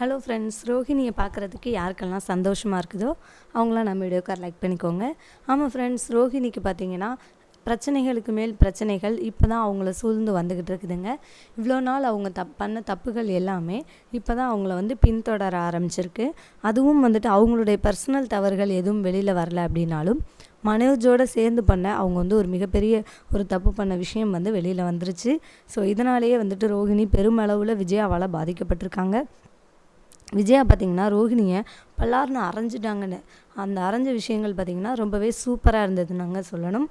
Hello friends ரோஹிணியை பார்க்குறதுக்கு யாருக்கெல்லாம் சந்தோஷமாக இருக்குதோ அவங்களாம் நம்ம வீடியோக்கார் லைக் பண்ணிக்கோங்க. ஆமாம் ஃப்ரெண்ட்ஸ் ரோஹிணிக்கு பார்த்தீங்கன்னா பிரச்சனைகளுக்கு மேல் பிரச்சனைகள் இப்போ தான் அவங்கள சூழ்ந்து வந்துக்கிட்டு இருக்குதுங்க. இவ்வளோ நாள் அவங்க தப் பண்ண தப்புகள் எல்லாமே இப்போ தான் அவங்கள வந்து பின்தொடர ஆரம்பிச்சிருக்கு. அதுவும் வந்துட்டு அவங்களுடைய பர்சனல் தவறுகள் எதுவும் வெளியில் வரல அப்படின்னாலும் மனோஜோடு சேர்ந்து பண்ண அவங்க வந்து ஒரு மிகப்பெரிய ஒரு தப்பு பண்ண விஷயம் வந்து வெளியில் வந்துருச்சு. ஸோ இதனாலேயே வந்துட்டு ரோஹிணி பெருமளவில் விஜயாவால் பாதிக்கப்பட்டிருக்காங்க. விஜயா பார்த்திங்கன்னா ரோஹிணியை பல்லார்னு அரைஞ்சிட்டாங்கன்னு. அந்த அரைஞ்ச விஷயங்கள் பார்த்திங்கன்னா ரொம்பவே சூப்பராக இருந்தது நாங்கள் சொல்லணும்.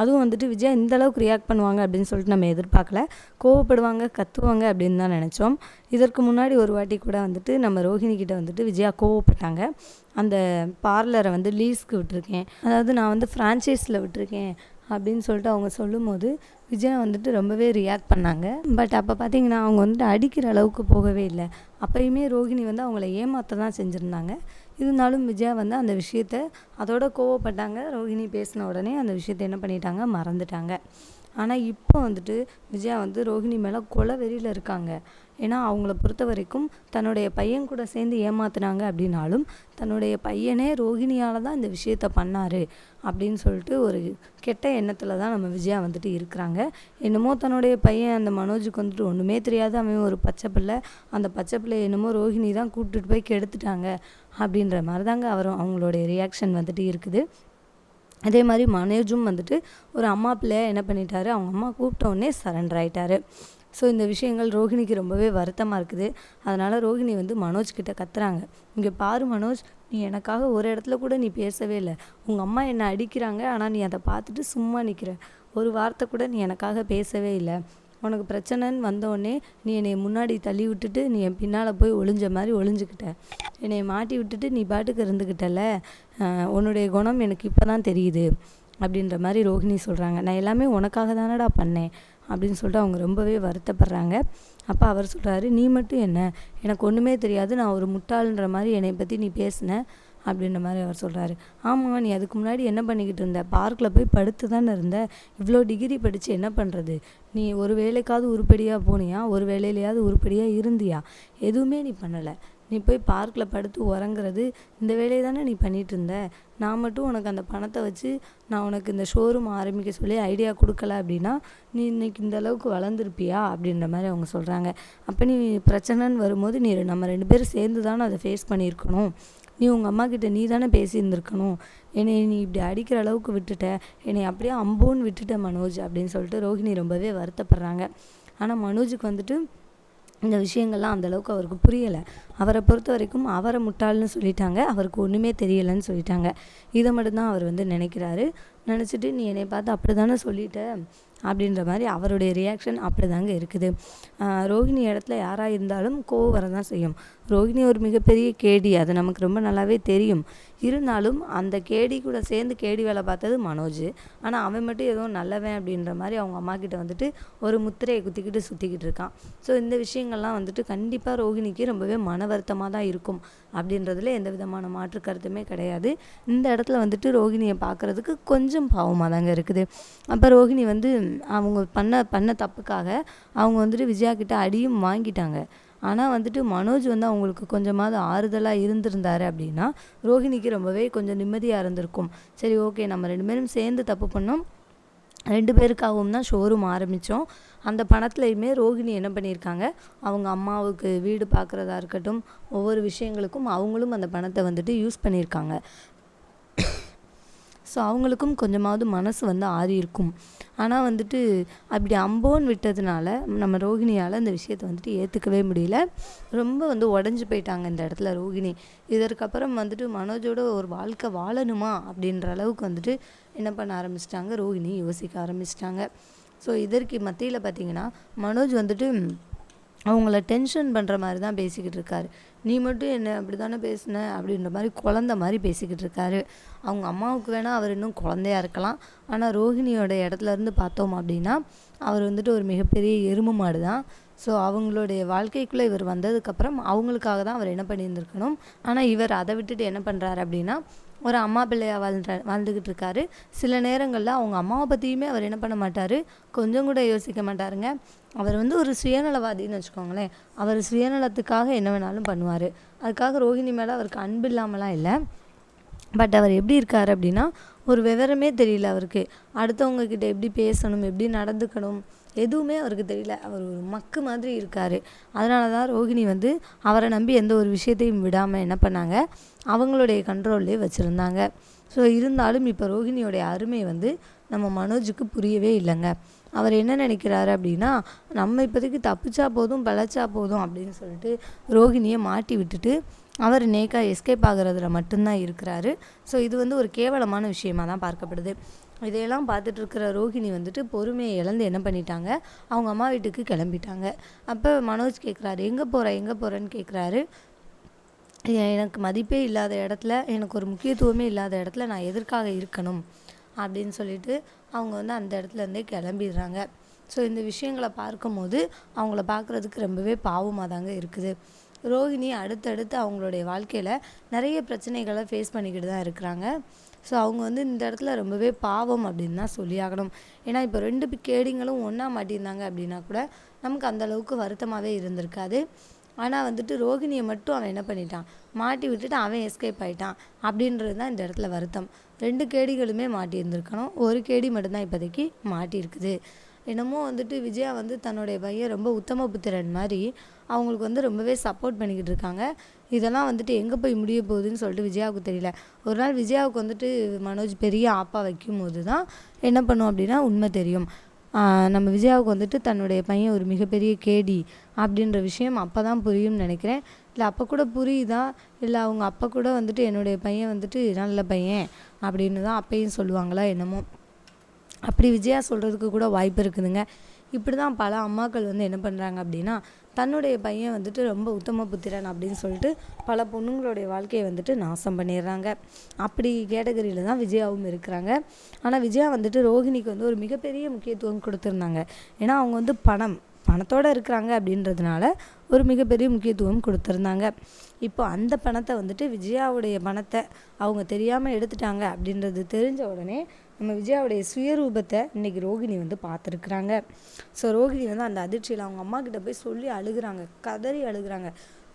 அதுவும் வந்துட்டு விஜயா இந்த அளவுக்கு ரியாக்ட் பண்ணுவாங்க அப்படின்னு சொல்லிட்டு நம்ம எதிர்பார்க்கல. கோவப்படுவாங்க கத்துவாங்க அப்படின்னு தான் நினச்சோம். இதற்கு முன்னாடி ஒரு வாட்டி கூட வந்துட்டு நம்ம ரோஹிணி கிட்ட வந்துட்டு விஜயா கோவப்பட்டாங்க. அந்த பார்லரை வந்து லீஸ்க்கு விட்டுருக்கேன். அதாவது நான் வந்து ஃப்ரான்ச்சைஸில் விட்டுருக்கேன் அப்படின்னு சொல்லிட்டு அவங்க சொல்லும்போது விஜயா வந்துட்டு ரொம்பவே ரியாக்ட் பண்ணாங்க. பட் அப்போ பார்த்தீங்கன்னா அவங்க வந்துட்டு அடிக்கிற அளவுக்கு போகவே இல்லை. அப்பயுமே ரோகிணி வந்து அவங்கள ஏமாற்ற தான் செஞ்சுருந்தாங்க. இருந்தாலும் விஜயா வந்து அந்த விஷயத்த அதோட கோவப்பட்டாங்க. ரோகிணி பேசின உடனே அந்த விஷயத்த என்ன பண்ணிட்டாங்க? மறந்துட்டாங்க. ஆனால் இப்போ வந்துட்டு விஜயா வந்து ரோஹிணி மேலே கொலை வெறியில் இருக்காங்க. ஏன்னா அவங்கள பொறுத்த வரைக்கும் தன்னுடைய பையன் கூட சேர்ந்து ஏமாத்துனாங்க அப்படின்னாலும் தன்னுடைய பையனே ரோஹிணியால் தான் இந்த விஷயத்த பண்ணார் அப்படின்னு சொல்லிட்டு ஒரு கெட்ட எண்ணத்தில் தான் நம்ம விஜயா வந்துட்டு இருக்கிறாங்க. என்னமோ தன்னுடைய பையன் அந்த மனோஜுக்கு வந்துட்டு ஒன்றுமே தெரியாது. அவன் ஒரு பச்சை பிள்ளை. அந்த பச்சை பிள்ளை என்னமோ ரோஹிணி தான் கூப்பிட்டுட்டு போய் கெடுத்துட்டாங்க அப்படின்ற மாதிரி தாங்க அவரும் அவங்களுடைய ரியாக்ஷன் வந்துட்டு இருக்குது. அதே மாதிரி மனோஜும் வந்துட்டு ஒரு அம்மா பிள்ளைய என்ன பண்ணிட்டாரு? அவங்க அம்மா கூப்பிட்ட உடனே சரண்டர் ஆயிட்டாரு. ஸோ இந்த விஷயங்கள் ரோஹிணிக்கு ரொம்பவே வருத்தமாக இருக்குது. அதனால் ரோஹிணி வந்து மனோஜ் கிட்ட கத்துறாங்க. இங்கே பாரு மனோஜ் நீ எனக்காக ஒரு இடத்துல கூட நீ பேசவே இல்லை. உங்கள் அம்மா என்னை அடிக்கிறாங்க ஆனால் நீ அதை பார்த்துட்டு சும்மா நிற்கிற ஒரு வார்த்தை கூட நீ எனக்காக பேசவே இல்லை. உனக்கு பிரச்சனைன்னு வந்தோடனே நீ என்னை முன்னாடி தள்ளி விட்டுட்டு நீ என் பின்னால் போய் ஒளிஞ்ச மாதிரி ஒளிஞ்சுக்கிட்ட என்னை மாட்டி விட்டுட்டு நீ பாட்டுக்கு இருந்துக்கிட்டல உன்னுடைய குணம் எனக்கு இப்போ தான் தெரியுது. அப்படின்ற மாதிரி ரோஹிணி சொல்கிறாங்க நான் எல்லாமே உனக்காக தானடா பண்ணேன். அப்படின்னு சொல்லிட்டு அவங்க ரொம்பவே வருத்தப்படுறாங்க. அப்போ அவர் சொல்கிறாரு நீ மட்டும் என்ன? எனக்கு ஒன்றுமே தெரியாது. நான் ஒரு முட்டாளுன்ற மாதிரி என்னை பற்றி நீ பேசின அப்படின்ற மாதிரி அவர் சொல்கிறாரு ஆமாம் நீ அதுக்கு முன்னாடி என்ன பண்ணிக்கிட்டு இருந்த? பார்க்கில் போய் படுத்து தானே இருந்த. இவ்வளோ டிகிரி படித்து என்ன பண்ணுறது நீ ஒரு வேலைக்காவது உருப்படியாக போனியா? ஒரு வேலையிலையாவது உருப்படியாக இருந்தியா? எதுவுமே நீ பண்ணலை. நீ போய் பார்க்கில் படுத்து உறங்குறது இந்த வேலையை தானே நீ பண்ணிகிட்டு இருந்த? நான் மட்டும் உனக்கு அந்த பணத்தை வச்சு நான் உனக்கு இந்த ஷோரூம் ஆரம்பிக்க சொல்லி ஐடியா கொடுக்கல அப்படின்னா நீ இன்னைக்கு இந்த அளவுக்கு வளர்ந்துருப்பியா? அப்படின்ற மாதிரி அவங்க சொல்கிறாங்க அப்போ நீ பிரச்சனைன்னு வரும்போது நீ நம்ம ரெண்டு பேரும் சேர்ந்து தானே அதை ஃபேஸ் பண்ணியிருக்கணும். நீ உங்கள் அம்மா கிட்ட நீ தானே பேசியிருந்திருக்கணும். என்னை நீ இப்படி அடிக்கிற அளவுக்கு விட்டுட்ட. என்னை அப்படியே அம்போன்னு விட்டுட்ட மனோஜ் அப்படின்னு சொல்லிட்டு ரோஹிணி ரொம்பவே வருத்தப்படுறாங்க. ஆனால் மனோஜுக்கு வந்துட்டு இந்த விஷயங்கள்லாம் அந்தளவுக்கு அவருக்கு புரியலை. அவரை பொறுத்த வரைக்கும் அவரை முட்டாள்னு சொல்லிட்டாங்க. அவருக்கு ஒன்றுமே தெரியலைன்னு சொல்லிட்டாங்க. இதை மட்டும்தான் அவர் வந்து நினைக்கிறாரு. நினச்சிட்டு நீ என்னை பார்த்து அப்படி தானே சொல்லிட்ட? அப்படின்ற மாதிரி அவருடைய ரியாக்ஷன் அப்படி தாங்க இருக்குது ரோஹிணி இடத்துல யாராக இருந்தாலும் கோவம் வரதான் செய்யும். ரோஹிணி ஒரு மிகப்பெரிய கேடி. அது நமக்கு ரொம்ப நல்லாவே தெரியும். இருந்தாலும் அந்த கேடி கூட சேர்ந்து கேடி வேலை பார்த்தது மனோஜ். ஆனால் அவன் மட்டும் ஏதோ நல்லவன் அப்படின்ற மாதிரி அவங்க அம்மா கிட்ட வந்துட்டு ஒரு முத்திரையை குத்திக்கிட்டு சுற்றிக்கிட்டு இருக்கான். ஸோ இந்த விஷயங்கள்லாம் வந்துட்டு கண்டிப்பாக ரோஹிணிக்கு ரொம்பவே மன வருத்தமாக தான் இருக்கும். அப்படின்றதுல எந்த விதமான மாற்று கருத்துமே கிடையாது. இந்த இடத்துல வந்துட்டு ரோஹிணியை பார்க்குறதுக்கு கொஞ்சம் பாவமாக தாங்க இருக்குது. அப்போ ரோஹிணி வந்து அவங்க பண்ண பண்ண தப்புக்காக அவங்க வந்துட்டு விஜயா கிட்ட அடியும் வாங்கிட்டாங்க. ஆனால் வந்துட்டு மனோஜ் வந்து அவங்களுக்கு கொஞ்சமாவது ஆறுதலாக இருந்திருந்தாரு அப்படின்னா ரோஹிணிக்கு ரொம்பவே கொஞ்சம் நிம்மதியாக இருந்திருக்கும். சரி ஓகே நம்ம ரெண்டு பேரும் சேர்ந்து தப்பு பண்ணோம். ரெண்டு பேருக்காகவும் தான் ஷோரூம் ஆரம்பித்தோம் அந்த பணத்துலையுமே ரோஹிணி என்ன பண்ணியிருக்காங்க? அவங்க அம்மாவுக்கு வீடு பார்க்குறதா இருக்கட்டும் ஒவ்வொரு விஷயங்களுக்கும் அவங்களும் அந்த பணத்தை வந்துட்டு யூஸ் பண்ணியிருக்காங்க. ஸோ அவங்களுக்கும் கொஞ்சமாவது மனசு வந்து ஆறி இருக்கும். ஆனால் வந்துட்டு அப்படி அம்போன்னு விட்டதுனால நம்ம ரோகிணியால் அந்த விஷயத்தை வந்துட்டு ஏற்றுக்கவே முடியல. ரொம்ப வந்து உடஞ்சி போயிட்டாங்க இந்த இடத்துல ரோகிணி. இதற்கப்புறம் வந்துட்டு மனோஜோட ஒரு வாழ்க்கை வாழணுமா அப்படின்ற அளவுக்கு வந்துட்டு என்ன பண்ண ஆரம்பிச்சிட்டாங்க ரோகிணி யோசிக்க ஆரம்பிச்சிட்டாங்க. ஸோ இதற்கு மத்தியில் பார்த்தீங்கன்னா மனோஜ் வந்துட்டு அவங்கள டென்ஷன் பண்ணுற மாதிரி தான் பேசிக்கிட்டு இருக்காரு. நீ மட்டும் என்ன அப்படி தானே பேசின? அப்படின்ற மாதிரி குழந்த மாதிரி பேசிக்கிட்டு இருக்காரு. அவங்க அம்மாவுக்கு வேணால் அவர் இன்னும் குழந்தையா இருக்கலாம். ஆனால் ரோஹிணியோட இடத்துல இருந்து பார்த்தோம் அப்படின்னா அவர் வந்துட்டு ஒரு மிகப்பெரிய எருமை மாடு தான். ஸோ அவங்களுடைய வாழ்க்கைக்குள்ளே இவர் வந்ததுக்கப்புறம் அவங்களுக்காக தான் அவர் என்ன பண்ணியிருந்திருக்கணும்? ஆனால் இவர் அதை விட்டுட்டு என்ன பண்ணுறாரு அப்படின்னா ஒரு அம்மா பிள்ளையாக வாழ்ற வாழ்ந்துக்கிட்டு இருக்காரு. சில நேரங்களில் அவங்க அம்மாவை பற்றியுமே அவர் என்ன பண்ண மாட்டார்? கொஞ்சம் கூட யோசிக்க மாட்டாருங்க. அவர் வந்து ஒரு சுயநலவாதின்னு வச்சுக்கோங்களேன். அவர் சுயநலத்துக்காக என்ன வேணாலும் பண்ணுவார். அதுக்காக ரோஹிணி மேலே அவருக்கு அன்பு இல்லாமலாம் இல்லை. பட் அவர் எப்படி இருக்கார் அப்படின்னா ஒரு விவரமே தெரியல அவருக்கு. அடுத்தவங்கக்கிட்ட எப்படி பேசணும் எப்படி நடந்துக்கணும் எதுவுமே அவருக்கு தெரியல. அவர் ஒரு மக்கு மாதிரி இருக்கார். அதனால தான் ரோகிணி வந்து அவரை நம்பி எந்த ஒரு விஷயத்தையும் விடாமல் என்ன பண்ணாங்க? அவங்களுடைய கண்ட்ரோல்லே வச்சுருந்தாங்க. ஸோ இருந்தாலும் இப்போ ரோகிணியோடைய அருமை வந்து நம்ம மனோஜுக்கு புரியவே இல்லைங்க. அவர் என்ன நினைக்கிறாரு அப்படின்னா நம்ம இப்போதைக்கு தப்பிச்சா போதும் பிழைச்சா போதும் அப்படின்னு சொல்லிட்டு ரோகிணியை மாட்டி விட்டுட்டு அவர் நேக்காக எஸ்கேப் ஆகிறதுல மட்டும்தான் இருக்கிறாரு. ஸோ இது வந்து ஒரு கேவலமான விஷயமா தான் பார்க்கப்படுது. இதையெல்லாம் பார்த்துட்டு இருக்கிற ரோஹிணி வந்துட்டு பொறுமையை இழந்து என்ன பண்ணிட்டாங்க? அவங்க அம்மா வீட்டுக்கு கிளம்பிட்டாங்க. அப்போ மனோஜ் கேட்குறாரு எங்கே போகிற எங்கே போகிறேன்னு? கேட்குறாரு. எனக்கு மதிப்பே இல்லாத இடத்துல எனக்கு ஒரு முக்கியத்துவமே இல்லாத இடத்துல நான் எதற்காக இருக்கணும்? அப்படின்னு சொல்லிட்டு அவங்க வந்து அந்த இடத்துலேருந்தே கிளம்பிடுறாங்க. ஸோ இந்த விஷயங்களை பார்க்கும்போது அவங்கள பார்க்குறதுக்கு ரொம்பவே பாவமாக தாங்க இருக்குது. ரோஹிணி அடுத்தடுத்து அவங்களுடைய வாழ்க்கையில் நிறைய பிரச்சனைகளை ஃபேஸ் பண்ணிக்கிட்டு தான் இருக்கிறாங்க. ஸோ அவங்க வந்து இந்த இடத்துல ரொம்பவே பாவம் அப்படின்னு தான் சொல்லியாகணும் ஏன்னா இப்போ ரெண்டு பி- கேடிங்களும் ஒன்றா மாட்டியிருந்தாங்க அப்படின்னா கூட நமக்கு அந்த அளவுக்கு வருத்தமாகவே இருந்திருக்காது. ஆனால் வந்துட்டு ரோகிணியை மட்டும் அவன் என்ன பண்ணிட்டான்? மாட்டி விட்டுட்டு அவன் எஸ்கேப் ஆயிட்டான். அப்படின்றது தான் இந்த இடத்துல வருத்தம். ரெண்டு கேடிகளுமே மாட்டியிருந்துருக்கணும் ஒரு கேடி மட்டும்தான் இப்போதைக்கு மாட்டியிருக்குது என்னமோ வந்துட்டு விஜயா வந்து தன்னுடைய பையன் ரொம்ப உத்தம புத்திரன் மாதிரி அவங்களுக்கு வந்து ரொம்பவே சப்போர்ட் பண்ணிக்கிட்டு இருக்காங்க. இதெல்லாம் வந்துட்டு எங்கே போய் முடிய போகுதுன்னு சொல்லிட்டு விஜயாவுக்கு தெரியல. ஒரு நாள் விஜயாவுக்கு வந்துட்டு மனோஜ் பெரிய ஆப்பா வைக்கும் போது தான் என்ன பண்ணும் அப்படின்னா உண்மை தெரியும். நம்ம விஜயாவுக்கு வந்துட்டு தன்னுடைய பையன் ஒரு மிகப்பெரிய கேடி. அப்படின்ற விஷயம் அப்போ தான் புரியும்னு நினைக்கிறேன். இல்லை அப்போ கூட புரியுதா? இல்லை அவங்க அப்போ கூட வந்துட்டு என்னுடைய பையன் வந்துட்டு நல்ல பையன் அப்படின்னு தான் அப்பையும் சொல்லுவாங்களா என்னமோ. அப்படி விஜயா சொல்கிறதுக்கு கூட வாய்ப்பு இருக்குதுங்க. இப்படி தான் பல அம்மாக்கள் வந்து என்ன பண்ணுறாங்க அப்படின்னா தன்னுடைய பையன் வந்துட்டு ரொம்ப உத்தம புத்திரன் அப்படின்னு சொல்லிட்டு பல பொண்ணுங்களுடைய வாழ்க்கையை வந்துட்டு நாசம் பண்ணிடுறாங்க. அப்படி கேட்டகரியில் தான் விஜயாவும் இருக்கிறாங்க. ஆனால் விஜயா வந்துட்டு ரோஹிணிக்கு வந்து ஒரு மிகப்பெரிய முக்கியத்துவம் கொடுத்துருந்தாங்க. ஏன்னா அவங்க வந்து பணம். பணத்தோடு இருக்கிறாங்க அப்படின்றதுனால ஒரு மிகப்பெரிய முக்கியத்துவம் கொடுத்துருந்தாங்க. இப்போ அந்த பணத்தை வந்துட்டு விஜயாவுடைய பணத்தை அவங்க தெரியாமல் எடுத்துட்டாங்க அப்படின்றது தெரிஞ்ச உடனே நம்ம விஜயாவுடைய சுயரூபத்தை இன்னைக்கு ரோகிணி வந்து பார்த்துருக்குறாங்க. ஸோ ரோகிணி வந்து அந்த அதிர்ச்சியில் அவங்க அம்மா கிட்ட போய் சொல்லி அழுகுறாங்க கதறி அழுகுறாங்க.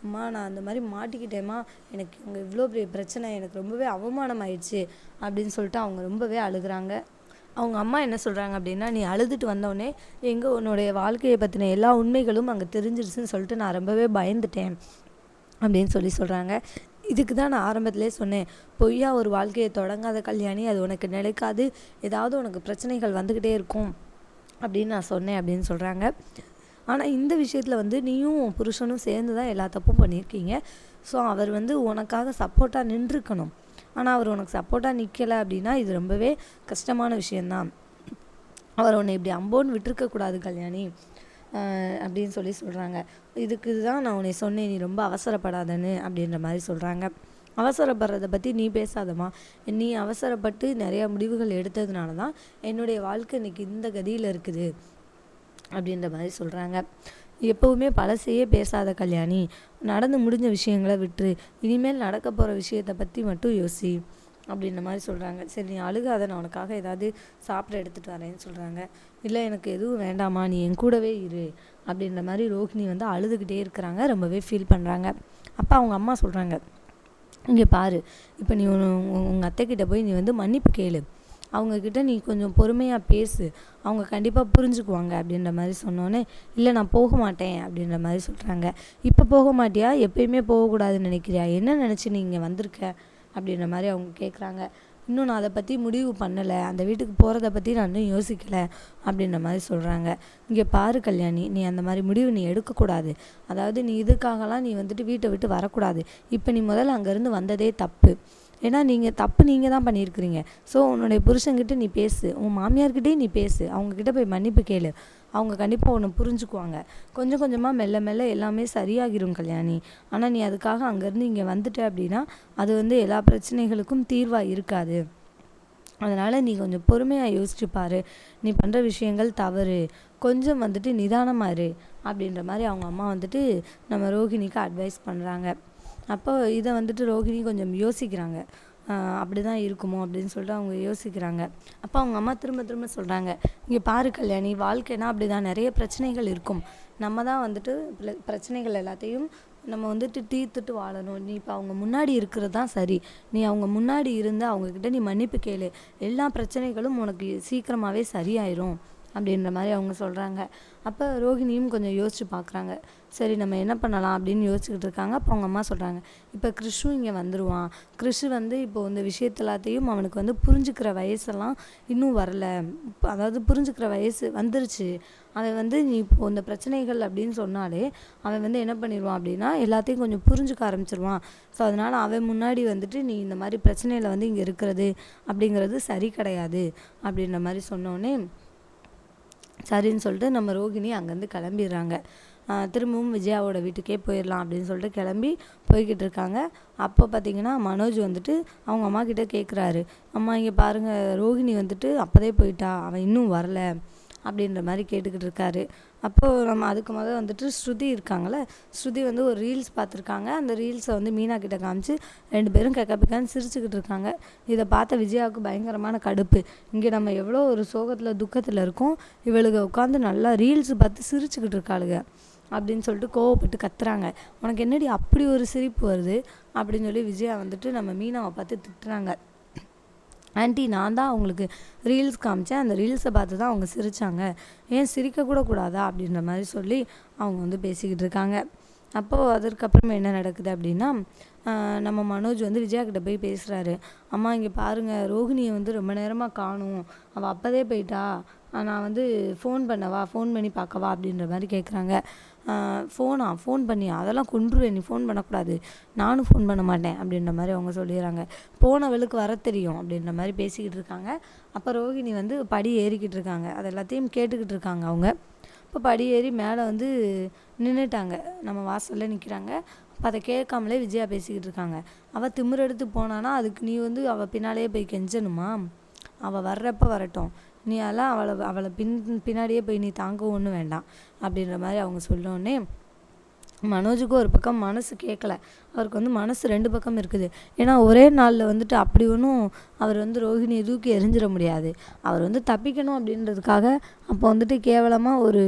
அம்மா நான் அந்த மாதிரி மாட்டிக்கிட்டேம்மா. எனக்கு இங்கே இவ்வளோ பெரிய பிரச்சனை. எனக்கு ரொம்பவே அவமானம் ஆயிடுச்சு அப்படின்னு சொல்லிட்டு அவங்க ரொம்பவே அழுகுறாங்க. அவங்க அம்மா என்ன சொல்கிறாங்க அப்படின்னா நீ அழுதுட்டு வந்தோடனே எங்கே உன்னுடைய வாழ்க்கையை பற்றின எல்லா உண்மைகளும் அங்கே தெரிஞ்சிருச்சுன்னு சொல்லிட்டு நான் ரொம்பவே பயந்துட்டேன். அப்படின்னு சொல்லி சொல்கிறாங்க இதுக்கு தான் நான் ஆரம்பத்திலே சொன்னேன். பொய்யா ஒரு வாழ்க்கையை தொடங்காத கல்யாணி. அது உனக்கு நிலைக்காது. ஏதாவது உனக்கு பிரச்சனைகள் வந்துக்கிட்டே இருக்கும். அப்படின்னு நான் சொன்னேன் அப்படின்னு சொல்கிறாங்க ஆனால் இந்த விஷயத்தில் வந்து நீயும் புருஷனும் சேர்ந்து தான் எல்லா தப்பும் பண்ணியிருக்கீங்க. ஸோ அவர் வந்து உனக்காக சப்போர்ட்டாக நின்றுக்கணும். ஆனால் அவர் உனக்கு சப்போர்ட்டாக நிற்கலை அப்படின்னா இது ரொம்பவே கஷ்டமான விஷயந்தான் அவர் உன்னை இப்படி அம்போன்னு விட்டுருக்கக்கூடாது கல்யாணி. அப்படின்னு சொல்லி சொல்கிறாங்க இதுக்கு தான் நான் உன்னை சொன்னேன் நீ ரொம்ப அவசரப்படாதன்னு அப்படின்ற மாதிரி சொல்கிறாங்க அவசரப்படுறத பற்றி நீ பேசாதம்மா. நீ அவசரப்பட்டு நிறையா முடிவுகள் எடுத்ததுனால தான் என்னுடைய வாழ்க்கை இன்னைக்கு இந்த கதியில் இருக்குது அப்படின்ற மாதிரி சொல்கிறாங்க எப்போவுமே பழசையே பேசாத கல்யாணி. நடந்து முடிஞ்ச விஷயங்களை விட்டுரு. இனிமேல் நடக்க போகிற விஷயத்தை பற்றி மட்டும் யோசி. அப்படின்ற மாதிரி சொல்கிறாங்க சரி நீ அழுகாத நான் உனக்காக ஏதாவது சாப்பிட எடுத்துகிட்டு வரேன்னு சொல்கிறாங்க இல்லை எனக்கு எதுவும் வேண்டாமா நீ என் கூடவே இரு. அப்படின்ற மாதிரி ரோஹிணி வந்து அழுதுகிட்டே இருக்கிறாங்க. ரொம்பவே ஃபீல் பண்ணுறாங்க அப்போ அவங்க அம்மா சொல்கிறாங்க இங்கே பாரு இப்போ நீ உங்கள் அத்தைக்கிட்ட போய் நீ வந்து மன்னிப்பு கேளு. அவங்கக்கிட்ட நீ கொஞ்சம் பொறுமையாக பேசு. அவங்க கண்டிப்பாக புரிஞ்சுக்குவாங்க அப்படின்ற மாதிரி சொன்னோன்னே இல்லை நான் போக மாட்டேன் அப்படின்ற மாதிரி சொல்கிறாங்க இப்போ போக மாட்டியா? எப்பயுமே போகக்கூடாதுன்னு நினைக்கிறியா? என்ன நினச்சி நீ இங்கே வந்திருக்க? அப்படின்ற மாதிரி அவங்க கேட்குறாங்க இன்னும் நான் அதை பற்றி முடிவு பண்ணலை. அந்த வீட்டுக்கு போகிறத பற்றி நான் இன்னும் யோசிக்கலை அப்படின்ற மாதிரி சொல்கிறாங்க இங்கே பாரு கல்யாணி நீ அந்த மாதிரி முடிவு நீ எடுக்கக்கூடாது. அதாவது நீ இதுக்காகலாம் நீ வந்துட்டு வீட்டை விட்டு வரக்கூடாது. இப்போ நீ முதல்ல அங்கேருந்து வந்ததே தப்பு. ஏன்னா நீங்கள் தப்பு நீங்கள் தான் பண்ணியிருக்கிறீங்க. ஸோ உன்னுடைய புருஷன்கிட்ட நீ பேசு. உன் மாமியார்கிட்டே நீ பேசு. அவங்கக்கிட்ட போய் மன்னிப்பு கேளு. அவங்க கண்டிப்பாக உன்னை புரிஞ்சுக்குவாங்க. கொஞ்சம் கொஞ்சமாக மெல்ல மெல்ல எல்லாமே சரியாகிரும் கல்யாணி. ஆனால் நீ அதுக்காக அங்கேருந்து இங்கே வந்துட்ட அப்படின்னா அது வந்து எல்லா பிரச்சனைகளுக்கும் தீர்வாக இருக்காது. அதனால் நீ கொஞ்சம் பொறுமையாக யோசிச்சு பாரு. நீ பண்ணுற விஷயங்கள் தவறு. கொஞ்சம் வந்துட்டு நிதானமாக இரு. அப்படின்ற மாதிரி அவங்க அம்மா வந்துட்டு நம்ம ரோஹிணிக்கு அட்வைஸ் பண்ணுறாங்க அப்போ இதை வந்துட்டு ரோஹிணி கொஞ்சம் யோசிக்கிறாங்க. அப்படி தான் இருக்குமோ? அப்படின்னு சொல்லிட்டு அவங்க யோசிக்கிறாங்க. அப்போ அவங்க அம்மா திரும்ப திரும்ப சொல்கிறாங்க இங்கே பாரு கல்யாணி வாழ்க்கைனா அப்படி தான் நிறைய பிரச்சனைகள் இருக்கும். நம்ம தான் வந்துட்டு பிரச்சனைகள் எல்லாத்தையும் நம்ம வந்துட்டு தீர்த்துட்டு வாழணும். நீ இப்போ அவங்க முன்னாடி இருக்கிறது தான் சரி. நீ அவங்க முன்னாடி இருந்து அவங்கக்கிட்ட நீ மன்னிப்பு கேளு. எல்லா பிரச்சனைகளும் உனக்கு சீக்கிரமாகவே சரியாயிரும். அப்படின்ற மாதிரி அவங்க சொல்கிறாங்க அப்போ ரோகிணியும் கொஞ்சம் யோசித்து பார்க்குறாங்க சரி நம்ம என்ன பண்ணலாம் அப்படின்னு யோசிச்சுக்கிட்டு இருக்காங்க. அப்போ அவங்க அம்மா சொல்கிறாங்க இப்போ கிறிஷும் இங்கே வந்துடுவான் கிறிஷு வந்து இப்போ இந்த விஷயத்து எல்லாத்தையும் அவனுக்கு வந்து புரிஞ்சுக்கிற வயசெல்லாம் இன்னும் வரல. அதாவது புரிஞ்சுக்கிற வயசு வந்துருச்சு. அவன் வந்து நீ இப்போ இந்த பிரச்சனைகள் அப்படின்னு சொன்னாலே அவன் வந்து என்ன பண்ணிடுவான் அப்படின்னா எல்லாத்தையும் கொஞ்சம் புரிஞ்சுக்க ஆரம்பிச்சிருவான். ஸோ அதனால் அவன் முன்னாடி வந்துட்டு நீ இந்த மாதிரி பிரச்சனையில் வந்து இங்கே இருக்கிறது அப்படிங்கிறது சரி கிடையாது அப்படின்ற மாதிரி சொன்னோடனே சரின்னு சொல்லிட்டு நம்ம ரோகிணி அங்கேருந்து கிளம்பிடுறாங்க. திரும்பவும் விஜயாவோட வீட்டுக்கே போயிடலாம் அப்படின்னு சொல்லிட்டு கிளம்பி போய்கிட்டு இருக்காங்க. அப்போ பார்த்தீங்கன்னா மனோஜ் வந்துட்டு அவங்க அம்மா கிட்டே கேட்குறாரு அம்மா இங்கே பாருங்கள் ரோகிணி வந்துட்டு அப்போதே போயிட்டா. அவன் இன்னும் வரல. அப்படின்ற மாதிரி கேட்டுக்கிட்டு இருக்காரு அப்போது நம்ம அதுக்கு முதல் வந்துட்டு ஸ்ருதி இருக்காங்கள ஸ்ருதி வந்து ஒரு ரீல்ஸ் பார்த்துருக்காங்க. அந்த ரீல்ஸை வந்து மீனா கிட்ட காமிச்சு ரெண்டு பேரும் கெக்க பிக்கான்னு சிரிச்சுக்கிட்டு இருக்காங்க இதை பார்த்த விஜயாவுக்கு பயங்கரமான கடுப்பு. இங்கே நம்ம எவ்வளோ ஒரு சோகத்தில் துக்கத்தில் இருக்கோம். இவளுக உட்காந்து நல்லா ரீல்ஸ் பார்த்து சிரிச்சுக்கிட்டு இருக்காளுங்க அப்படின்னு சொல்லிட்டு கோவப்பட்டு கத்துறாங்க. உனக்கு என்னடி அப்படி ஒரு சிரிப்பு வருது? அப்படின்னு சொல்லி விஜயா வந்துட்டு நம்ம மீனாவை பார்த்து திட்டுறாங்க. ஆண்டி நான் தான் அவங்களுக்கு ரீல்ஸ் காமிச்சேன். அந்த ரீல்ஸை பார்த்து தான் அவங்க சிரித்தாங்க ஏன் சிரிக்கக்கூட கூடாதா? அப்படின்ற மாதிரி சொல்லி அவங்க வந்து பேசிக்கிட்டு இருக்காங்க. அப்போது அதற்கப்புறம் என்ன நடக்குது அப்படின்னா நம்ம மனோஜ் வந்து விஜயா கிட்ட போய் பேசுகிறாரு அம்மா இங்கே பாருங்கள் ரோகிணியை வந்து ரொம்ப நேரமாக காணும். அவள் அப்போதே போயிட்டா. நான் வந்து ஃபோன் பண்ணவா? ஃபோன் பண்ணி பார்க்கவா? அப்படின்ற மாதிரி கேட்குறாங்க ஃபோனா ஃபோன் பண்ணியா? அதெல்லாம் கொன்றுவேன். நீ ஃபோன் பண்ணக்கூடாது. நானும் ஃபோன் பண்ண மாட்டேன் அப்படின்ற மாதிரி அவங்க சொல்லிடுறாங்க. போனவளுக்கு வர தெரியும் அப்படின்ற மாதிரி பேசிக்கிட்டு இருக்காங்க. அப்போ ரோகிணி வந்து படி ஏறிக்கிட்டு இருக்காங்க. அது எல்லாத்தையும் கேட்டுக்கிட்டு இருக்காங்க அவங்க. இப்போ படி ஏறி மேலே வந்து நின்றுட்டாங்க நம்ம வாசலில் நிற்கிறாங்க அப்போ அதை கேட்காமலே விஜயா பேசிக்கிட்டு இருக்காங்க. அவள் திமிரெடுத்து போனானா அதுக்கு நீ வந்து அவள் பின்னாலேயே போய் கெஞ்சணுமா? அவள் வர்றப்ப வரட்டும். நீ எல்லாம் அவளை அவளை பின் பின்னாடியே போய் நீ தாங்க ஒன்றும் வேண்டாம் அப்படின்ற மாதிரி அவங்க சொல்லோடனே மனோஜுக்கு ஒரு பக்கம் மனசு கேட்கல. அவருக்கு வந்து மனசு ரெண்டு பக்கம் இருக்குது. ஏன்னா ஒரே நாளில் வந்துட்டு அப்படி ஒன்றும் அவர் வந்து ரோஹிணியை தூக்கி எரிஞ்சிட முடியாது. அவர் வந்து தப்பிக்கணும் அப்படின்றதுக்காக அப்போ வந்துட்டு கேவலமாக ஒரு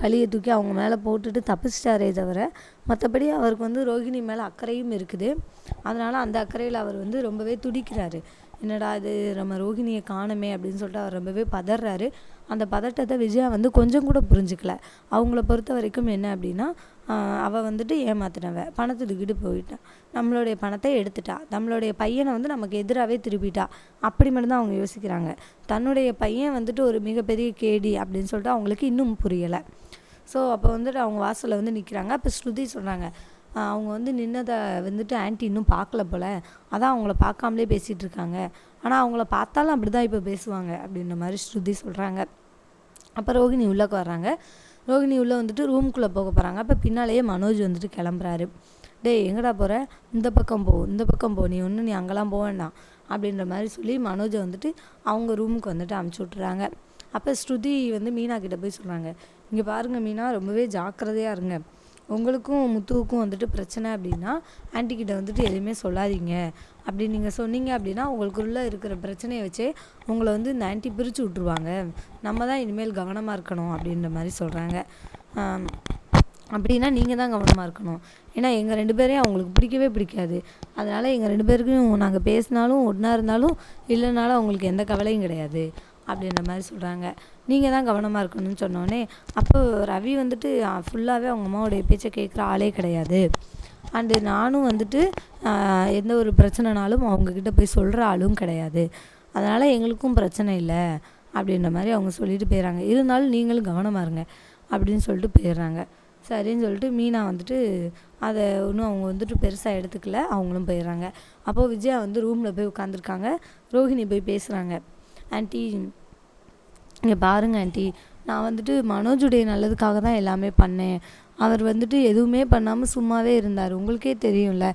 பழியை தூக்கி அவங்க மேலே போட்டுட்டு தப்பிச்சிட்டாரே தவிர மற்றபடி அவருக்கு வந்து ரோஹிணி மேலே அக்கறையும் இருக்குது. அதனால் அந்த அக்கறையில் அவர் வந்து ரொம்பவே துடிக்கிறாரு. என்னடா இது நம்ம ரோஹிணியை காணோமே அப்படின்னு சொல்லிட்டு அவர் ரொம்பவே பதறாரு. அந்த பதட்டத்தை விஜயா வந்து கொஞ்சம் கூட புரிஞ்சுக்கல. அவங்கள பொறுத்த வரைக்கும் என்ன அப்படின்னா அவள் வந்துட்டு ஏமாத்தினவ பணத்தை தூக்கிட்டு போயிட்டா நம்மளுடைய பணத்தை எடுத்துட்டா. நம்மளுடைய பையனை வந்து நமக்கு எதிராகவே திருப்பிட்டா. அப்படி மட்டும்தான் அவங்க யோசிக்கிறாங்க. தன்னுடைய பையன் வந்துட்டு ஒரு மிகப்பெரிய கேடி அப்படின்னு சொல்லிட்டு அவங்களுக்கு இன்னும் புரியலை. ஸோ அப்போ வந்துட்டு அவங்க வாசலில் வந்து நிற்கிறாங்க அப்போ ஸ்ருதி சொல்கிறாங்க அவங்க வந்து நின்னதை வந்துட்டு ஆன்ட்டி இன்னும் பார்க்கல போல். அதான் அவங்கள பார்க்காமலே பேசிகிட்டு இருக்காங்க. ஆனால் அவங்கள பார்த்தாலும் அப்படி தான் இப்போ பேசுவாங்க அப்படின்ற மாதிரி ஸ்ருதி சொல்கிறாங்க அப்போ ரோகிணி உள்ளக்கு வர்றாங்க. ரோகிணி உள்ளே வந்துட்டு ரூம்குள்ளே போக போகிறாங்க அப்போ பின்னாலேயே மனோஜ் வந்துட்டு கிளம்புறாரு. டேய் எங்கடா போகிற இந்த பக்கம் போ இந்த பக்கம் போ. நீ ஒன்று நீ அங்கெல்லாம் போக வேண்டாம். அப்படின்ற மாதிரி சொல்லி மனோஜை வந்துட்டு அவங்க ரூமுக்கு வந்துட்டு அமுச்சு விட்றாங்க அப்போ ஸ்ருதி வந்து மீனா கிட்டே போய் சொல்கிறாங்க இங்கே பாருங்கள் மீனா ரொம்பவே ஜாக்கிரதையாக இருங்க. உங்களுக்கும் முத்துவுக்கும் வந்துட்டு பிரச்சனை அப்படின்னா ஆன்ட்டிக்கிட்ட வந்துட்டு எதுவுமே சொல்லாதீங்க. அப்படி நீங்கள் சொன்னீங்க அப்படின்னா உங்களுக்குள்ளே இருக்கிற பிரச்சனையை வச்சே உங்களை வந்து இந்த ஆன்ட்டி பிரித்து விட்ருவாங்க நம்ம தான் இனிமேல் கவனமாக இருக்கணும் அப்படின்ற மாதிரி சொல்கிறாங்க அப்படின்னா நீங்கள் தான் கவனமாக இருக்கணும். ஏன்னா எங்கள் ரெண்டு பேரையும் அவங்களுக்கு பிடிக்கவே பிடிக்காது. அதனால் எங்கள் ரெண்டு பேருக்கும் நாங்கள் பேசினாலும் ஒன்றா இருந்தாலும் இல்லைனாலும் அவங்களுக்கு எந்த கவலையும் கிடையாது. அப்படின்ற மாதிரி சொல்கிறாங்க நீங்கள் தான் கவனமாக இருக்கணும்னு சொன்னோடனே அப்போது ரவி வந்துட்டு ஃபுல்லாகவே அவங்க அம்மாவுடைய பேச்சை கேட்குற ஆளே கிடையாது. அண்டு நானும் வந்துட்டு எந்த ஒரு பிரச்சனைனாலும் அவங்கக்கிட்ட போய் சொல்கிற ஆளும் கிடையாது. அதனால் எங்களுக்கும் பிரச்சனை இல்லை அப்படின்ற மாதிரி அவங்க சொல்லிட்டு போயிடுறாங்க இருந்தாலும் நீங்களும் கவனமாக இருங்க அப்படின்னு சொல்லிட்டு போயிடுறாங்க சரின்னு சொல்லிட்டு மீனா வந்துட்டு அதை ஒன்றும் அவங்க வந்துட்டு பெருசாக எடுத்துக்கல அவங்களும் போயிடுறாங்க அப்போது விஜயா வந்து ரூமில் போய் உட்காந்துருக்காங்க ரோஹிணி போய் பேசுகிறாங்க ஆண்ட்டி இங்கே பாருங்கள் ஆண்ட்டி நான் வந்துட்டு மனோஜுடைய நல்லதுக்காக தான் எல்லாமே பண்ணேன். அவர் வந்துட்டு எதுவுமே பண்ணாமல் சும்மாவே இருந்தார். உங்களுக்கே தெரியும்ல.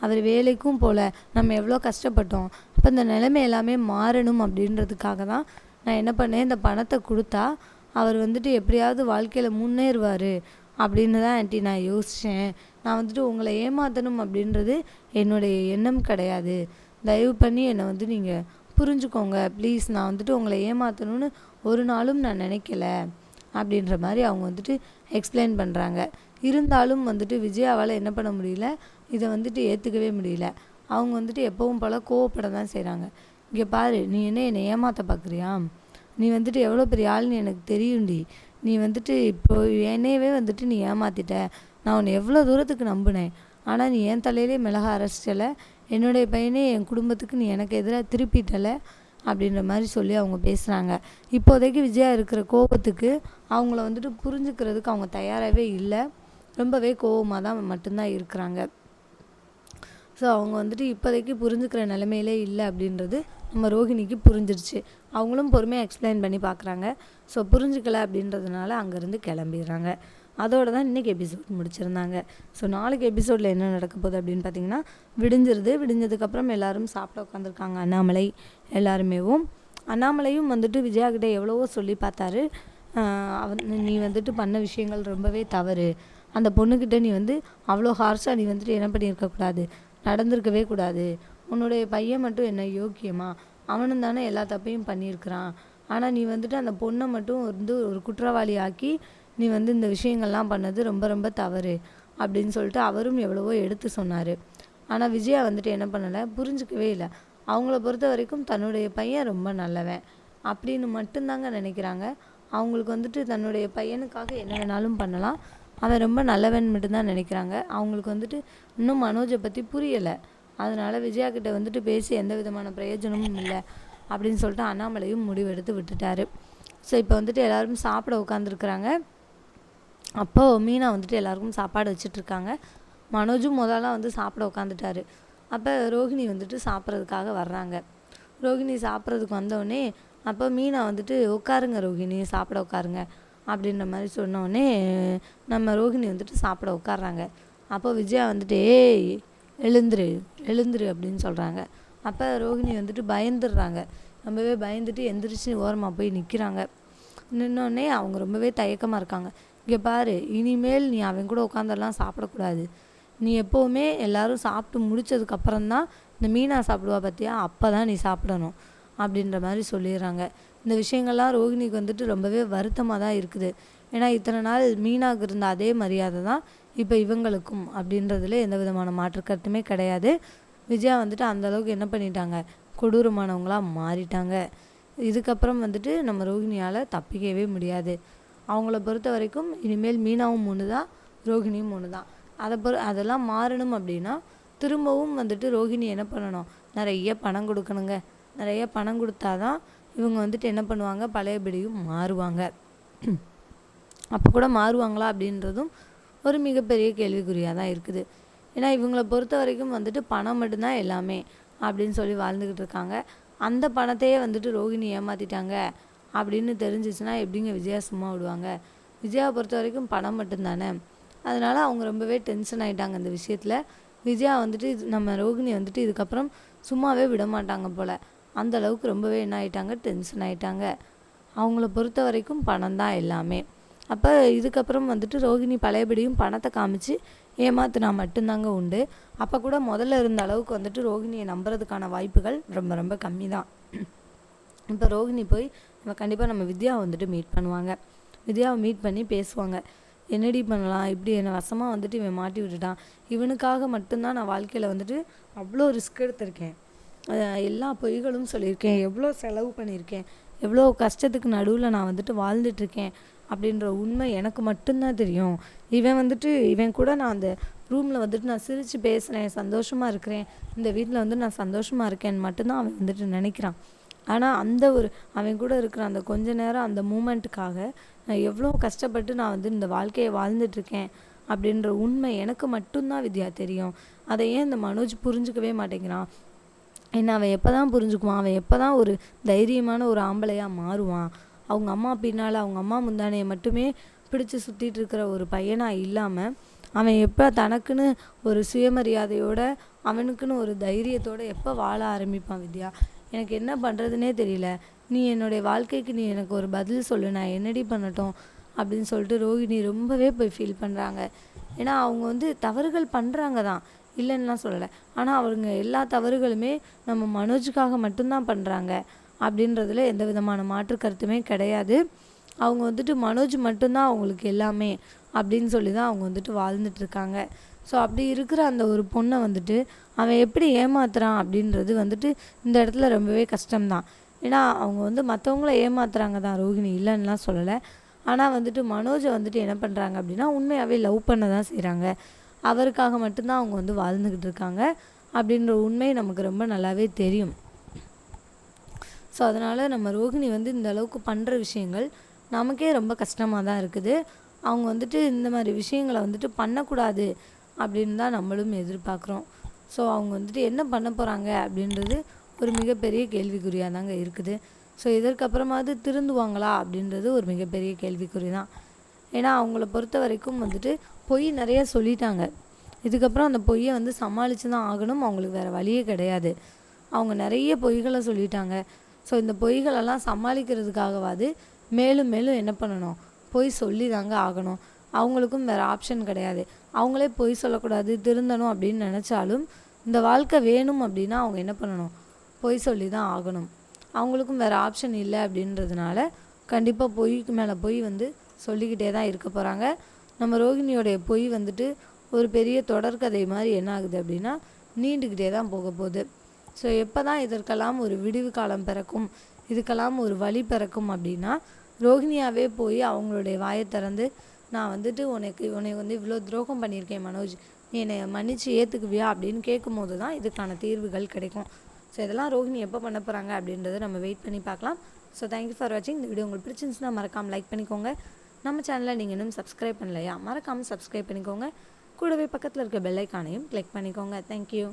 அவர் வேலைக்கும் போல நம்ம எவ்வளோ கஷ்டப்பட்டோம். அப்போ இந்த நிலைமை எல்லாமே மாறணும் அப்படின்றதுக்காக தான் நான் என்ன பண்ணேன் இந்த பணத்தை கொடுத்தா அவர் வந்துட்டு எப்படியாவது வாழ்க்கையில் முன்னேறுவார் அப்படின்னு தான் ஆண்டி நான் யோசித்தேன் நான் வந்துட்டு உங்களை ஏமாற்றணும் அப்படின்றது என்னுடைய எண்ணம் கிடையாது. தயவு பண்ணி என்னை வந்து நீங்கள் புரிஞ்சுக்கோங்க. ப்ளீஸ் நான் வந்துட்டு உங்களை ஏமாற்றணும்னு ஒரு நாளும் நான் நினைக்கல. அப்படின்ற மாதிரி அவங்க வந்துட்டு எக்ஸ்பிளைன் பண்ணுறாங்க இருந்தாலும் வந்துட்டு விஜயாவால் என்ன பண்ண முடியல? இதை வந்துட்டு ஏற்றுக்கவே முடியல. அவங்க வந்துட்டு எப்பவும் போல் கோவப்பட தான் செய்கிறாங்க இங்கே பாரு நீ என்ன என்னை ஏமாற்ற பார்க்குறியா நீ வந்துட்டு எவ்வளோ பெரிய ஆள்னு எனக்கு தெரியும்டி. நீ வந்துட்டு இப்போ என்னையவே வந்துட்டு நீ ஏமாத்திட்ட. நான் உன்னை எவ்வளோ தூரத்துக்கு நம்பினேன். ஆனால் நீ என் தலையிலே மிளகா அரைச்சலை என்னுடைய பையனே என் குடும்பத்துக்கு நீ எனக்கு எதிராக திருப்பிட்டலை அப்படின்ற மாதிரி சொல்லி அவங்க பேசுகிறாங்க இப்போதைக்கு விஜயா இருக்கிற கோபத்துக்கு அவங்கள வந்துட்டு புரிஞ்சுக்கிறதுக்கு அவங்க தயாராகவே இல்லை. ரொம்பவே கோவமாக தான் மட்டும்தான் இருக்கிறாங்க. ஸோ அவங்க வந்துட்டு இப்போதைக்கு புரிஞ்சுக்கிற நிலமையிலே இல்லை அப்படின்றது நம்ம ரோஹிணிக்கு புரிஞ்சிருச்சு. அவங்களும் பொறுமையாக எக்ஸ்பிளைன் பண்ணி பார்க்குறாங்க ஸோ புரிஞ்சுக்கல அப்படின்றதுனால அங்கேருந்து கிளம்பிடுறாங்க. அதோடு தான் இன்றைக்கி எபிசோட் முடிச்சிருந்தாங்க. ஸோ நாளைக்கு எபிசோடில் என்ன நடக்க போகுது அப்படின்னு பார்த்தீங்கன்னா விடிஞ்சிருது. விடிஞ்சதுக்கப்புறம் எல்லாரும் சாப்பிட உட்காந்துருக்காங்க அண்ணாமலை எல்லாருமேவும். அண்ணாமலையும் வந்துட்டு விஜயாகிட்ட எவ்வளவோ சொல்லி பார்த்தாரு. அவன் நீ வந்துட்டு பண்ண விஷயங்கள் ரொம்பவே தவறு. அந்த பொண்ணுக்கிட்ட நீ வந்து அவ்வளோ ஹார்ஷாக நீ வந்துட்டு என்ன பண்ணியிருக்கக்கூடாது நடந்திருக்கவே கூடாது. உன்னுடைய பையன் மட்டும் என்ன யோக்கியமா? அவனும் தானே எல்லா தப்பையும் பண்ணியிருக்கிறான். ஆனால் நீ வந்துட்டு அந்த பொண்ணை மட்டும் வந்து ஒரு குற்றவாளி ஆக்கி நீ வந்து இந்த விஷயங்கள்லாம் பண்ணது ரொம்ப ரொம்ப தவறு அப்படின்னு சொல்லிட்டு அவரும் எவ்வளவோ எடுத்து சொன்னார். ஆனால் விஜயா வந்துட்டு என்ன பண்ணலை புரிஞ்சுக்கவே இல்லை. அவங்கள பொறுத்த வரைக்கும் தன்னுடைய பையன் ரொம்ப நல்லவன். அப்படின்னு மட்டும்தாங்க நினைக்கிறாங்க. அவங்களுக்கு வந்துட்டு தன்னுடைய பையனுக்காக என்ன வேணாலும் பண்ணலாம். அவன் ரொம்ப நல்லவன் மட்டும்தான் நினைக்கிறாங்க. அவங்களுக்கு வந்துட்டு இன்னும் மனோஜை பற்றி புரியலை. அதனால் விஜயா கிட்ட வந்துட்டு பேசி எந்த விதமான பிரயோஜனமும் இல்லை அப்படின்னு சொல்லிட்டு அண்ணாமலையும் முடிவெடுத்து விட்டுட்டாரு. ஸோ இப்போ வந்துட்டு எல்லோரும் சாப்பிட உட்காந்துருக்குறாங்க அப்போது மீனா வந்துட்டு எல்லாருக்கும் சாப்பாடு வச்சிட்ருக்காங்க. மனோஜும் முதல்ல வந்து சாப்பிட உட்காந்துட்டாரு அப்போ ரோகிணி வந்துட்டு சாப்பிட்றதுக்காக வர்றாங்க. ரோகிணி சாப்பிட்றதுக்கு வந்தோடனே அப்போ மீனா வந்துட்டு உட்காருங்க ரோகிணி சாப்பிட உட்காருங்க அப்படின்ற மாதிரி சொன்னோடனே நம்ம ரோகிணி வந்துட்டு சாப்பிட உட்காடுறாங்க அப்போ விஜயா வந்துட்டு ஏய் எழுந்துரு எழுந்துரு அப்படின்னு சொல்கிறாங்க அப்போ ரோகிணி வந்துட்டு பயந்துடுறாங்க. ரொம்பவே பயந்துட்டு எந்திரிச்சு ஓரமாக போய் நிற்கிறாங்க நின்னோடனே அவங்க ரொம்பவே தயக்கமாக இருக்காங்க. இங்கே பாரு இனிமேல் நீ அவன் கூட உட்காந்தெல்லாம் சாப்பிடக்கூடாது. நீ எப்போவுமே எல்லோரும் சாப்பிட்டு முடித்ததுக்கப்புறம் தான் இந்த மீனா சாப்பிடுவா பார்த்தியா அப்போ தான் நீ சாப்பிடணும் அப்படின்ற மாதிரி சொல்லிடுறாங்க. இந்த விஷயங்கள்லாம் ரோகிணிக்கு வந்துட்டு ரொம்பவே வருத்தமாக தான் இருக்குது. ஏன்னா இத்தனை நாள் மீனாவுக்கு இருந்த அதே மரியாதை தான் இப்போ இவங்களுக்கும் அப்படின்றதுல எந்த விதமான மாற்று கருத்துமே கிடையாது. விஜயா வந்துட்டு அந்த அளவுக்கு என்ன பண்ணிட்டாங்க? கொடூரமானவங்களாக மாறிட்டாங்க. இதுக்கப்புறம் வந்துட்டு நம்ம ரோகிணியால் தப்பிக்கவே முடியாது. அவங்கள பொறுத்த வரைக்கும் இனிமேல் மீனாவும் ஒன்று தான் ரோகிணியும் ஒன்று தான் அதை பொறு அதெல்லாம் மாறணும் அப்படின்னா திரும்பவும் வந்துட்டு ரோகிணி என்ன பண்ணணும்? நிறைய பணம் கொடுக்கணுங்க. நிறைய பணம் கொடுத்தாதான் இவங்க வந்துட்டு என்ன பண்ணுவாங்க? பழையபடியும் மாறுவாங்க. அப்போ கூட மாறுவாங்களா அப்படின்றதும் ஒரு மிகப்பெரிய கேள்விக்குறியாக தான் இருக்குது. ஏன்னா இவங்கள பொறுத்த வரைக்கும் வந்துட்டு பணம் மட்டும்தான் எல்லாமே அப்படின்னு சொல்லி வாழ்ந்துக்கிட்டு இருக்காங்க. அந்த பணத்தையே வந்துட்டு ரோகிணி ஏமாற்றிட்டாங்க அப்படின்னு தெரிஞ்சிச்சுன்னா எப்படிங்க விஜயா சும்மா விடுவாங்க? விஜயாவை பொறுத்த வரைக்கும் பணம் மட்டும்தானே? அதனால் அவங்க ரொம்பவே டென்ஷன் ஆகிட்டாங்க இந்த விஷயத்தில். விஜயா வந்துட்டு இது- நம்ம ரோகிணி வந்துட்டு இதுக்கப்புறம் சும்மாவே விட மாட்டாங்க போல். அந்த அளவுக்கு ரொம்பவே என்ன ஆகிட்டாங்க டென்ஷன் ஆகிட்டாங்க அவங்கள பொறுத்த வரைக்கும் பணம் தான் எல்லாமே. அப்போ இதுக்கப்புறம் வந்துட்டு ரோகிணி பழையபடியும் பணத்தை காமிச்சு ஏமாத்துனா மட்டும்தாங்க உண்டு. அப்போ கூட முதல்ல இருந்த அளவுக்கு வந்துட்டு ரோகிணியை நம்புறதுக்கான வாய்ப்புகள் ரொம்ப ரொம்ப கம்மி தான் இப்போ ரோகிணி போய் கண்டிப்பாக நம்ம வித்யாவை வந்துட்டு மீட் பண்ணுவாங்க. வித்யாவை மீட் பண்ணி பேசுவாங்க. என்னடி பண்ணலாம்? இப்படி என்னை வசமாக வந்துட்டு இவன் மாட்டி விட்டுட்டான். இவனுக்காக மட்டும்தான் நான் வாழ்க்கையில் வந்துட்டு அவ்வளோ ரிஸ்க் எடுத்திருக்கேன். எல்லா பொய்களும் சொல்லியிருக்கேன். எவ்வளோ செலவு பண்ணியிருக்கேன். எவ்வளோ கஷ்டத்துக்கு நடுவில் நான் வந்துட்டு வாழ்ந்துட்டு இருக்கேன் அப்படின்ற உண்மை எனக்கு மட்டும்தான் தெரியும். இவன் வந்துட்டு இவன் கூட நான் அந்த ரூமில் வந்துட்டு நான் சிரித்து பேசுகிறேன் சந்தோஷமாக இருக்கிறேன். இந்த வீட்டில் வந்து நான் சந்தோஷமாக இருக்கேன்னு மட்டும்தான் அவன் வந்துட்டு நினைக்கிறான். ஆனால் அந்த ஒரு அவன் கூட இருக்கிற அந்த கொஞ்ச நேரம் அந்த மூமெண்ட்டுக்காக நான் எவ்வளோ கஷ்டப்பட்டு நான் வந்து இந்த வாழ்க்கையை வாழ்ந்துட்டுருக்கேன் அப்படின்ற உண்மை எனக்கு மட்டும்தான் வித்யா தெரியும். அதை ஏன் இந்த மனோஜ் புரிஞ்சுக்கவே மாட்டேங்கிறான்? என்ன அவன் எப்போ தான் புரிஞ்சுக்குவான்? அவன் எப்போ தான் ஒரு தைரியமான ஒரு ஆம்பளையாக மாறுவான்? அவங்க அம்மா பின்னால் அவங்க அம்மா முந்தானையை மட்டுமே பிடிச்சு சுற்றிட்டு இருக்கிற ஒரு பையனாக இல்லாமல் அவன் எப்போ தனக்குன்னு ஒரு சுயமரியாதையோட அவனுக்குன்னு ஒரு தைரியத்தோட எப்போ வாழ ஆரம்பிப்பான் வித்யா? எனக்கு என்ன பண்ணுறதுனே தெரியல. நீ என்னுடைய வாழ்க்கைக்கு நீ எனக்கு ஒரு பதில் சொல்லு நான் என்னடி பண்ணட்டும் அப்படின்னு சொல்லிட்டு ரோகிணி ரொம்பவே போய் ஃபீல் பண்ணுறாங்க ஏன்னா அவங்க வந்து தவறுகள் பண்ணுறாங்க தான். இல்லைன்னுலாம் சொல்லலை. ஆனால் அவங்க எல்லா தவறுகளுமே நம்ம மனோஜுக்காக மட்டும்தான் பண்ணுறாங்க அப்படின்றதுல எந்த விதமான மாற்று கருத்துமே கிடையாது. அவங்க வந்துட்டு மனோஜ் மட்டும்தான் அவங்களுக்கு எல்லாமே அப்படின்னு சொல்லி தான் அவங்க வந்துட்டு வாழ்ந்துட்டுருக்காங்க இருக்காங்க. ஸோ அப்படி இருக்கிற அந்த ஒரு பொண்ணை வந்துட்டு அவன் எப்படி ஏமாத்துறான் அப்படின்றது வந்துட்டு இந்த இடத்துல ரொம்பவே கஷ்டம்தான். ஏன்னா அவங்க வந்து மற்றவங்கள ஏமாத்துறாங்க தான் ரோஹிணி இல்லைன்னுலாம் சொல்லலை. ஆனால் வந்துட்டு மனோஜை வந்துட்டு என்ன பண்ணுறாங்க அப்படின்னா உண்மையாகவே லவ் பண்ண தான் செய்கிறாங்க அவருக்காக மட்டும்தான் அவங்க வந்து வாழ்ந்துக்கிட்டு இருக்காங்க. அப்படின்ற உண்மை நமக்கு ரொம்ப நல்லாவே தெரியும். ஸோ அதனால் நம்ம ரோகிணி வந்து இந்த அளவுக்கு பண்ணுற விஷயங்கள் நமக்கே ரொம்ப கஷ்டமாக தான் இருக்குது. அவங்க வந்துட்டு இந்த மாதிரி விஷயங்களை வந்துட்டு பண்ணக்கூடாது அப்படின்னு தான் நம்மளும் எதிர்பார்க்குறோம். ஸோ அவங்க வந்துட்டு என்ன பண்ண போகிறாங்க அப்படின்றது ஒரு மிகப்பெரிய கேள்விக்குறியாக தாங்க இருக்குது. ஸோ இதற்கப்புறமாவது திருந்துவாங்களா அப்படின்றது ஒரு மிகப்பெரிய கேள்விக்குறி தான். ஏன்னா அவங்கள பொறுத்த வரைக்கும் வந்துட்டு பொய் நிறைய சொல்லிட்டாங்க. இதுக்கப்புறம் அந்த பொய்யை வந்து சமாளித்து தான் ஆகணும். அவங்களுக்கு வேறு வழியே கிடையாது. அவங்க நிறைய பொய்களை சொல்லிட்டாங்க. ஸோ இந்த பொய்களெல்லாம் சமாளிக்கிறதுக்காகவாது மேலும் மேலும் என்ன பண்ணணும்? பொய் சொல்லி தாங்க ஆகணும். அவங்களுக்கும் வேறு ஆப்ஷன் கிடையாது. அவங்களே பொய் சொல்லக்கூடாது திருந்தணும் அப்படின்னு நினச்சாலும் இந்த வாழ்க்கை வேணும் அப்படின்னா அவங்க என்ன பண்ணணும்? பொய் சொல்லி தான் ஆகணும். அவங்களுக்கும் வேறு ஆப்ஷன் இல்லை அப்படின்றதுனால கண்டிப்பாக பொய்க்கு மேலே பொய் வந்து சொல்லிக்கிட்டே தான் இருக்க போகிறாங்க நம்ம ரோகிணியோடைய பொய் வந்துட்டு ஒரு பெரிய தொடர்கதை மாதிரி என்ன ஆகுது அப்படின்னா நீண்டுக்கிட்டே தான் போக போகுது. ஸோ எப்போ தான் இதற்கெல்லாம் ஒரு விடிவு காலம் பிறக்கும் இதுக்கெல்லாம் ஒரு வழி பிறக்கும் அப்படின்னா ரோகிணியாவே போய் அவங்களுடைய வாயை திறந்து நான் வந்துட்டு உனக்கு உனக்கு வந்து இவ்வளோ துரோகம் பண்ணியிருக்கேன் மனோஜ். நீ என்னை மன்னிச்சு ஏற்றுக்குவியா அப்படின்னு கேட்கும்போது தான் இதுக்கான தீர்வுகள் கிடைக்கும். ஸோ இதெல்லாம் ரோஹிணி எப்போ பண்ண போகிறாங்க அப்படின்றத நம்ம வெயிட் பண்ணி பார்க்கலாம். ஸோ தேங்க்யூ ஃபார் வாட்சிங் இந்த வீடியோ உங்களுக்கு பிடிச்சிருந்துச்சுன்னா மறக்காமல் லைக் பண்ணிக்கோங்க. நம்ம சேனலை நீங்கள் இன்னும் சப்ஸ்கிரைப் பண்ணலையா மறக்காமல் சப்ஸ்கிரைப் பண்ணிக்கோங்க. கூடவே பக்கத்தில் இருக்க பெல்லைக்கானையும் கிளிக் பண்ணிக்கோங்க. தேங்க்யூ